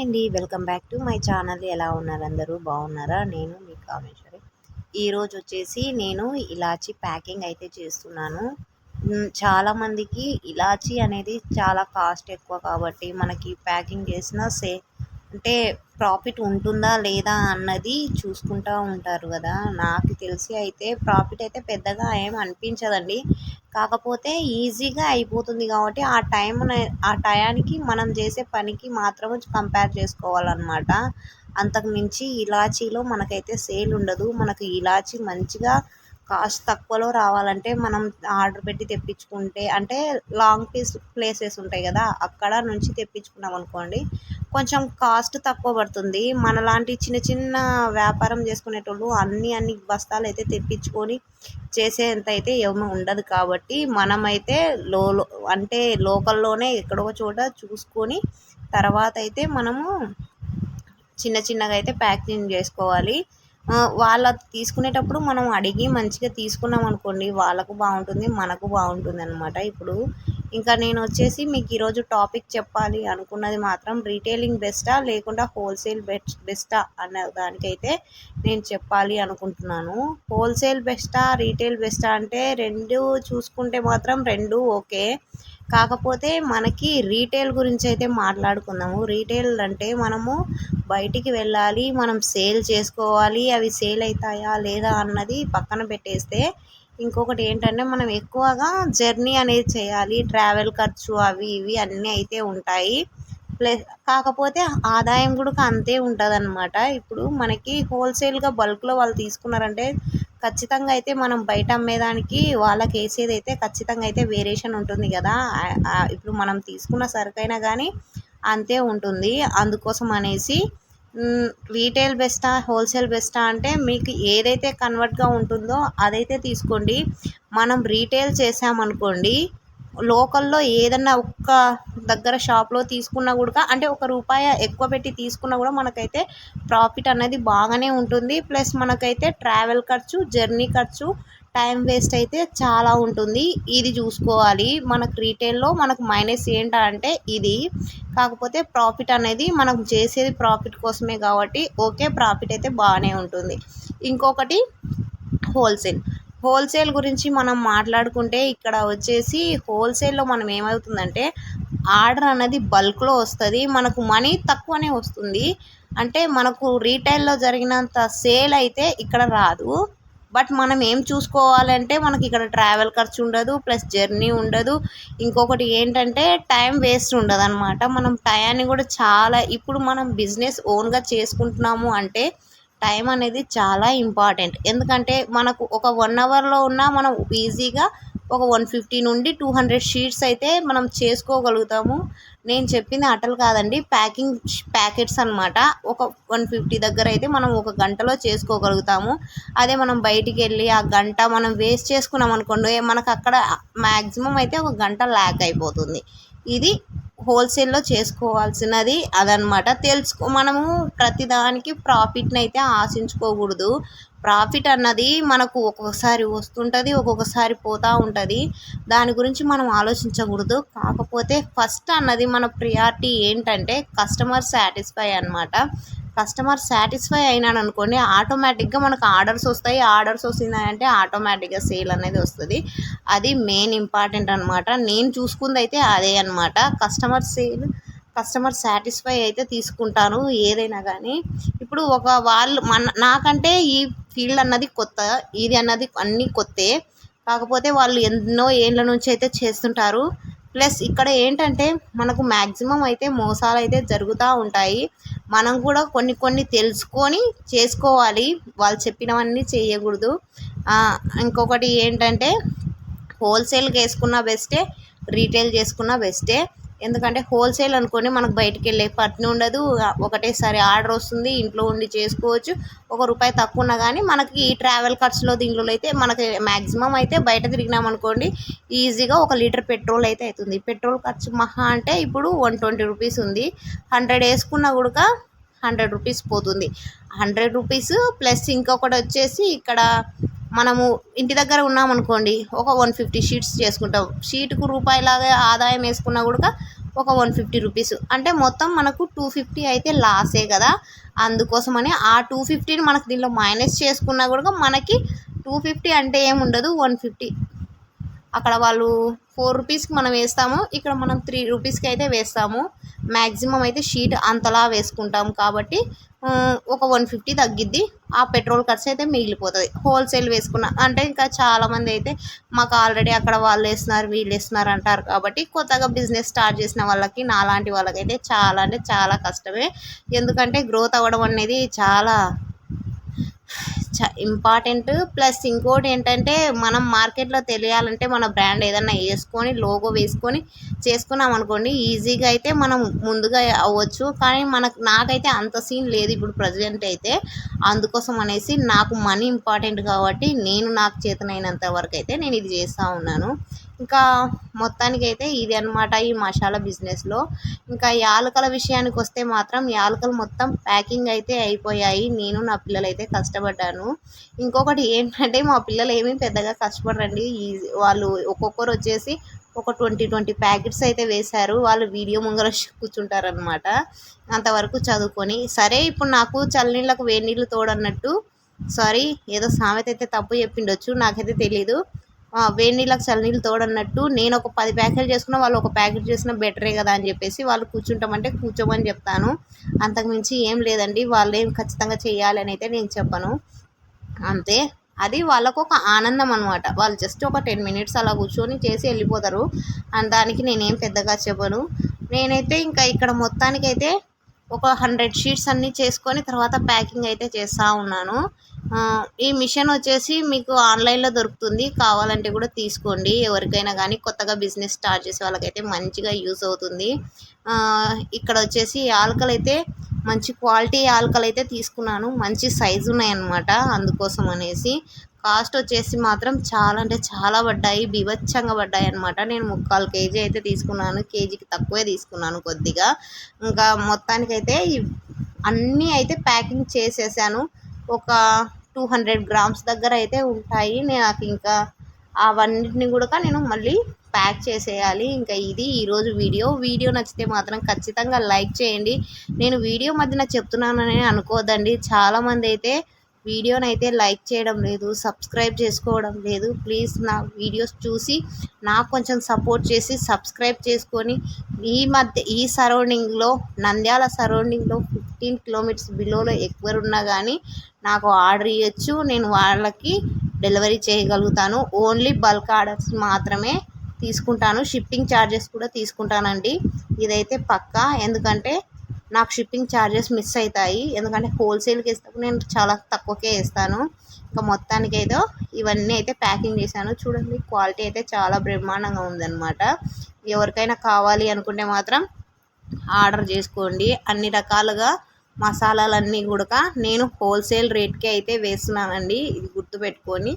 Hi అండి. Welcome back to my channel. ఎలా ఉన్నారు అందరూ? బాగున్నారా? నేను మీ కామేశ్వరి. ఈరోజు వచ్చేసి నేను ఇలాచీ ప్యాకింగ్ అయితే చేస్తున్నాను. చాలామందికి ఇలాచీ అనేది చాలా కాస్ట్ ఎక్కువ కాబట్టి మనకి ప్యాకింగ్ చేసిన సే అంటే ప్రాఫిట్ ఉంటుందా లేదా అన్నది చూసుకుంటూ ఉంటారు కదా. నాకు తెలిసి అయితే ప్రాఫిట్ అయితే పెద్దగా ఏం అనిపించదండి. కాకపోతే ఈజీగా అయిపోతుంది కాబట్టి ఆ టైం ఆ టయానికి మనం చేసే పనికి మాత్రం కంపేర్ చేసుకోవాలన్నమాట. అంతకు మించి ఇలాచీలో మనకైతే సేల్ ఉండదు. మనకు ఇలాచీ మంచిగా కాస్ట్ తక్కువలో రావాలంటే మనం ఆర్డర్ పెట్టి తెప్పించుకుంటే అంటే లాంగ్ పీస్ ప్లేసెస్ ఉంటాయి కదా అక్కడ నుంచి తెప్పించుకున్నాం అనుకోండి కొంచెం కాస్ట్ తక్కువ పడుతుంది. మనలాంటి చిన్న చిన్న వ్యాపారం చేసుకునేటోళ్ళు అన్ని అన్ని బస్తాలు అయితే తెప్పించుకొని చేసేంత అయితే ఏమీ ఉండదు కాబట్టి మనమైతే లో అంటే లోకల్లోనే ఎక్కడో చోట చూసుకొని తర్వాత అయితే మనము చిన్న చిన్నగా అయితే ప్యాకింగ్ చేసుకోవాలి. వాళ్ళ తీసుకునేటప్పుడు మనం అడిగి మంచిగా తీసుకున్నాం అనుకోండి వాళ్ళకు బాగుంటుంది మనకు బాగుంటుంది అనమాట ఇప్పుడు ఇంకా నేను వచ్చేసి మీకు ఈరోజు టాపిక్ చెప్పాలి అనుకున్నది మాత్రం రీటైలింగ్ బెస్టా లేకుండా హోల్సేల్ బెస్ట్ బెస్టా అనే దానికైతే నేను చెప్పాలి అనుకుంటున్నాను. హోల్సేల్ బెస్టా రీటైల్ బెస్టా అంటే రెండు చూసుకుంటే మాత్రం రెండు ఓకే. కాకపోతే మనకి రీటైల్ గురించి అయితే మాట్లాడుకుందాము. రీటైల్ అంటే మనము బయటికి వెళ్ళాలి మనం సేల్ చేసుకోవాలి అవి సేల్ అవుతాయా లేదా అన్నది పక్కన పెట్టేస్తే ఇంకొకటి ఏంటంటే మనం ఎక్కువగా జర్నీ అనేది చేయాలి. ట్రావెల్ ఖర్చు అవి ఇవి అన్నీ అయితే ఉంటాయి. ప్లస్ కాకపోతే ఆదాయం కూడా అంతే ఉంటుంది అనమాట ఇప్పుడు మనకి హోల్సేల్గా బల్క్లో వాళ్ళు తీసుకున్నారంటే ఖచ్చితంగా అయితే మనం బయట అమ్మేదానికి వాళ్ళకి వేసేది అయితే ఖచ్చితంగా అయితే వేరియేషన్ ఉంటుంది కదా. ఇప్పుడు మనం తీసుకున్న సరుకైనా కానీ అంతే ఉంటుంది. అందుకోసం అనేసి రీటైల్ బెస్టా హోల్సేల్ బెస్టా అంటే మీకు ఏదైతే కన్వర్ట్గా ఉంటుందో అదైతే తీసుకోండి. మనం రీటైల్ చేసామనుకోండి లోకల్లో ఏదన్నా ఒక్క దగ్గర షాప్లో తీసుకున్నా కూడా అంటే ఒక రూపాయి ఎక్కువ పెట్టి తీసుకున్నా కూడా మనకైతే ప్రాఫిట్ అనేది బాగానే ఉంటుంది. ప్లస్ మనకైతే ట్రావెల్ ఖర్చు జర్నీ ఖర్చు టైం వేస్ట్ అయితే చాలా ఉంటుంది. ఇది చూసుకోవాలి. మనకు రీటైల్లో మనకు మైనస్ ఏంటంటే ఇది. కాకపోతే ప్రాఫిట్ అనేది మనం చేసేది ప్రాఫిట్ కోసమే కాబట్టి ఓకే ప్రాఫిట్ అయితే బాగానే ఉంటుంది. ఇంకొకటి హోల్సేల్. హోల్సేల్ గురించి మనం మాట్లాడుకుంటే ఇక్కడ వచ్చేసి హోల్సేల్లో మనం ఏమవుతుందంటే ఆర్డర్ అనేది బల్క్లో వస్తుంది మనకు మనీ తక్కువనే వస్తుంది. అంటే మనకు రీటైల్లో జరిగినంత సేల్ అయితే ఇక్కడ రాదు. బట్ మనం ఏం చూసుకోవాలంటే మనకి ఇక్కడ ట్రావెల్ ఖర్చు ఉండదు ప్లస్ జర్నీ ఉండదు. ఇంకొకటి ఏంటంటే టైం వేస్ట్ ఉండదు అనమాట మనం టయాన్ని కూడా చాలా ఇప్పుడు మనం బిజినెస్ ఓన్గా చేసుకుంటున్నాము అంటే టైం అనేది చాలా ఇంపార్టెంట్. ఎందుకంటే మనకు ఒక వన్ అవర్లో ఉన్న మనం ఈజీగా ఒక వన్ ఫిఫ్టీ నుండి టూ హండ్రెడ్ షీట్స్ అయితే మనం చేసుకోగలుగుతాము. నేను చెప్పింది అటలు కాదండి ప్యాకింగ్ ప్యాకెట్స్ అనమాట ఒక వన్ ఫిఫ్టీ దగ్గర అయితే మనం ఒక గంటలో చేసుకోగలుగుతాము. అదే మనం బయటికి వెళ్ళి ఆ గంట మనం వేస్ట్ చేసుకున్నాం అనుకోండి మనకు అక్కడ మ్యాక్సిమం అయితే ఒక గంట ల్యాక్ అయిపోతుంది. ఇది హోల్సేల్లో చేసుకోవాల్సినది అదనమాట. తెలుసుకో మనము ప్రతిదానికి ప్రాఫిట్ని అయితే ఆశించుకోకూడదు. ప్రాఫిట్ అన్నది మనకు ఒక్కొక్కసారి వస్తుంటుంది ఒక్కొక్కసారి పోతూ ఉంటుంది. దాని గురించి మనం ఆలోచించకూడదు. కాకపోతే ఫస్ట్ అన్నది మన ప్రియారిటీ ఏంటంటే కస్టమర్ సాటిస్ఫై అనమాట కస్టమర్ సాటిస్ఫై అయినాడు అనుకోండి ఆటోమేటిక్గా మనకు ఆర్డర్స్ వస్తాయి. ఆర్డర్స్ వస్తున్నాయంటే ఆటోమేటిక్గా సేల్ అనేది వస్తుంది. అది మెయిన్ ఇంపార్టెంట్ అనమాట నేను చూసుకుంది అయితే అదే అనమాట కస్టమర్ సేల్ కస్టమర్ సాటిస్ఫై అయితే తీసుకుంటాను ఏదైనా కానీ ఇప్పుడు ఒక వాళ్ళు మన నాకంటే ఈ ఫీల్డ్ అన్నది కొత్త ఇది అన్నది అన్నీ కొత్తే. కాకపోతే వాళ్ళు ఎన్నో ఏళ్ళ నుంచి అయితే చేస్తుంటారు. ప్లస్ ఇక్కడ ఏంటంటే మనకు మ్యాక్సిమం అయితే మోసాలు అయితే జరుగుతూ ఉంటాయి. మనం కూడా కొన్ని కొన్ని తెలుసుకొని చేసుకోవాలి. వాళ్ళు చెప్పినవన్నీ చేయకూడదు. ఇంకొకటి ఏంటంటే హోల్సేల్గా వేసుకున్న బెస్టే రీటైల్ చేసుకున్న బెస్టే. ఎందుకంటే హోల్సేల్ అనుకోని మనకు బయటికి వెళ్ళే పట్ని ఉండదు. ఒకటేసారి ఆర్డర్ వస్తుంది ఇంట్లో ఉండి చేసుకోవచ్చు. ఒక రూపాయి తక్కువ ఉన్నా కానీ మనకి ఈ ట్రావెల్ ఖర్చులో దీంట్లో అయితే మనకి మ్యాక్సిమం అయితే బయట తిరిగినామనుకోండి ఈజీగా ఒక లీటర్ పెట్రోల్ అయితే అవుతుంది. పెట్రోల్ ఖర్చు మహా అంటే ఇప్పుడు వన్ ట్వంటీ రూపీస్ ఉంది. హండ్రెడ్ వేసుకున్నా కూడా హండ్రెడ్ రూపీస్ పోతుంది. హండ్రెడ్ రూపీస్ ప్లస్ ఇంకొకటి వచ్చేసి ఇక్కడ మనము ఇంటి దగ్గర ఉన్నామనుకోండి ఒక వన్ ఫిఫ్టీ షీట్స్ చేసుకుంటాం. షీట్కు రూపాయిలాగా ఆదాయం వేసుకున్నా కూడా ఒక వన్ ఫిఫ్టీ రూపీస్ అంటే మొత్తం మనకు టూ ఫిఫ్టీ అయితే లాసే కదా. అందుకోసమని ఆ టూ ఫిఫ్టీని మనకు దీనిలో మైనస్ చేసుకున్నా కూడా మనకి టూ ఫిఫ్టీ అంటే ఏముండదు వన్ ఫిఫ్టీ అక్కడ వాళ్ళు ఫోర్ రూపీస్కి మనం వేస్తాము ఇక్కడ మనం త్రీ రూపీస్కి అయితే వేస్తాము. మ్యాక్సిమం అయితే షీట్ అంతలా వేసుకుంటాం కాబట్టి ఒక వన్ ఫిఫ్టీ తగ్గిద్ది. ఆ పెట్రోల్ ఖర్చు అయితే మిగిలిపోతుంది. హోల్సేల్ వేసుకున్న అంటే ఇంకా చాలామంది అయితే మాకు ఆల్రెడీ అక్కడ వాళ్ళు వేస్తున్నారు వీళ్ళు వేస్తున్నారు అంటారు కాబట్టి కొత్తగా బిజినెస్ స్టార్ట్ చేసిన వాళ్ళకి నాలాంటి వాళ్ళకైతే చాలా అంటే చాలా కష్టమే. ఎందుకంటే గ్రోత్ అవ్వడం అనేది చాలా ఇంపార్టెంట్ ప్లస్ ఇంకోటి ఏంటంటే మనం మార్కెట్లో తెలియాలంటే మన బ్రాండ్ ఏదన్నా వేసుకొని లోగో వేసుకొని చేసుకున్నాం అనుకోండి ఈజీగా అయితే మనం ముందుగా అవ్వచ్చు. కానీ మనకు నాకైతే అంత సీన్ లేదు ఇప్పుడు ప్రజెంట్ అయితే. అందుకోసం అనేసి నాకు మనీ ఇంపార్టెంట్ కాబట్టి నేను నాకు చేతనైనంత వరకు అయితే నేను ఇది చేస్తూ ఉన్నాను. ఇంకా మొత్తానికి అయితే ఇది అనమాట ఈ మసాలా బిజినెస్లో ఇంకా యాలకల విషయానికి వస్తే మాత్రం యాలకలు మొత్తం ప్యాకింగ్ అయితే అయిపోయాయి. నేను నా పిల్లలు అయితే కష్టపడ్డాను. ఇంకొకటి ఏంటంటే మా పిల్లలు ఏమీ పెద్దగా కష్టపడరండి. ఈజీ వాళ్ళు ఒక్కొక్కరు వచ్చేసి ఒక ట్వంటీ ట్వంటీ ప్యాకెట్స్ అయితే వేశారు. వాళ్ళు వీడియో ముంగర కూర్చుంటారనమాట అంతవరకు చదువుకొని. సరే ఇప్పుడు నాకు చల్లనీళ్ళకు వేడి నీళ్ళు తోడన్నట్టు. సారీ ఏదో సామెత అయితే తప్పు చెప్పిండొచ్చు. నాకైతే తెలీదు. వేడి నీళ్ళకి చల్లనీళ్ళు తోడన్నట్టు నేను ఒక పది ప్యాకెట్లు చేసుకున్నా వాళ్ళు ఒక ప్యాకెట్ చేసిన బెటరే కదా అని చెప్పేసి వాళ్ళు కూర్చుంటామంటే కూర్చోమని చెప్తాను. అంతకుమించి ఏం లేదండి. వాళ్ళు ఏం ఖచ్చితంగా చేయాలి అని అయితే నేను చెప్పను. అంతే. అది వాళ్ళకు ఒక ఆనందం అనమాట వాళ్ళు జస్ట్ ఒక టెన్ మినిట్స్ అలా కూర్చొని చేసి వెళ్ళిపోతారు. అండ్ దానికి నేనేం పెద్దగా చెప్పను. నేనైతే ఇంకా ఇక్కడ మొత్తానికైతే ఒక హండ్రెడ్ షీట్స్ అన్నీ చేసుకొని తర్వాత ప్యాకింగ్ అయితే చేస్తూ ఉన్నాను. ఈ మిషన్ వచ్చేసి మీకు ఆన్లైన్లో దొరుకుతుంది. కావాలంటే కూడా తీసుకోండి. ఎవరికైనా కానీ కొత్తగా బిజినెస్ స్టార్ట్ చేసే వాళ్ళకైతే మంచిగా యూస్ అవుతుంది. ఇక్కడ వచ్చేసి ఆల్కలు అయితే మంచి క్వాలిటీ ఆల్కలు అయితే తీసుకున్నాను. మంచి సైజు ఉన్నాయన్నమాట అందుకోసం అనేసి. కాస్ట్ వచ్చేసి మాత్రం చాలా అంటే చాలా పడ్డాయి. బీభత్సంగా పడ్డాయి అనమాట నేను ముక్కాలు కేజీ అయితే తీసుకున్నాను. కేజీకి తక్కువే తీసుకున్నాను కొద్దిగా. ఇంకా మొత్తానికైతే అన్నీ అయితే ప్యాకింగ్ చేసేసాను. ఒక టూ హండ్రెడ్ గ్రామ్స్ దగ్గర అయితే ఉంటాయి. నాకు ఇంకా అవన్నిటిని కూడా నేను మళ్ళీ ప్యాక్ చేసేయాలి. ఇంకా ఇది ఈరోజు వీడియో. వీడియో నచ్చితే మాత్రం ఖచ్చితంగా లైక్ చేయండి. నేను వీడియో మధ్యన చెప్తున్నానని అనుకోదండి. చాలామంది అయితే వీడియోని అయితే లైక్ చేయడం లేదు సబ్స్క్రైబ్ చేసుకోవడం లేదు. ప్లీజ్ నా వీడియోస్ చూసి నాకు కొంచెం సపోర్ట్ చేసి సబ్స్క్రైబ్ చేసుకొని ఈ మధ్య ఈ సరౌండింగ్లో నంద్యాల సరౌండింగ్లో ఫిఫ్టీన్ కిలోమీటర్స్ బిలోలో ఎక్కువరున్నా కానీ నాకు ఆర్డర్ ఇవ్వచ్చు నేను వాళ్ళకి డెలివరీ చేయగలుగుతాను. ఓన్లీ బల్క్ ఆర్డర్స్ మాత్రమే తీసుకుంటాను. షిప్పింగ్ ఛార్జెస్ కూడా తీసుకుంటానండి. ఇదైతే పక్కా. ఎందుకంటే నాకు షిప్పింగ్ ఛార్జెస్ మిస్ అవుతాయి ఎందుకంటే హోల్సేల్కి ఇస్తాను నేను చాలా తక్కువకే వేస్తాను. ఇంకా మొత్తానికి అయితే ఇవన్నీ అయితే ప్యాకింగ్ చేశాను. చూడండి క్వాలిటీ అయితే చాలా బ్రహ్మాండంగా ఉందన్నమాట. ఎవరికైనా కావాలి అనుకుంటే మాత్రం ఆర్డర్ చేసుకోండి. అన్ని రకాలుగా మసాలాలన్నీ కూడా నేను హోల్సేల్ రేట్కే అయితే వేస్తున్నానండి. ఇది గుర్తుపెట్టుకొని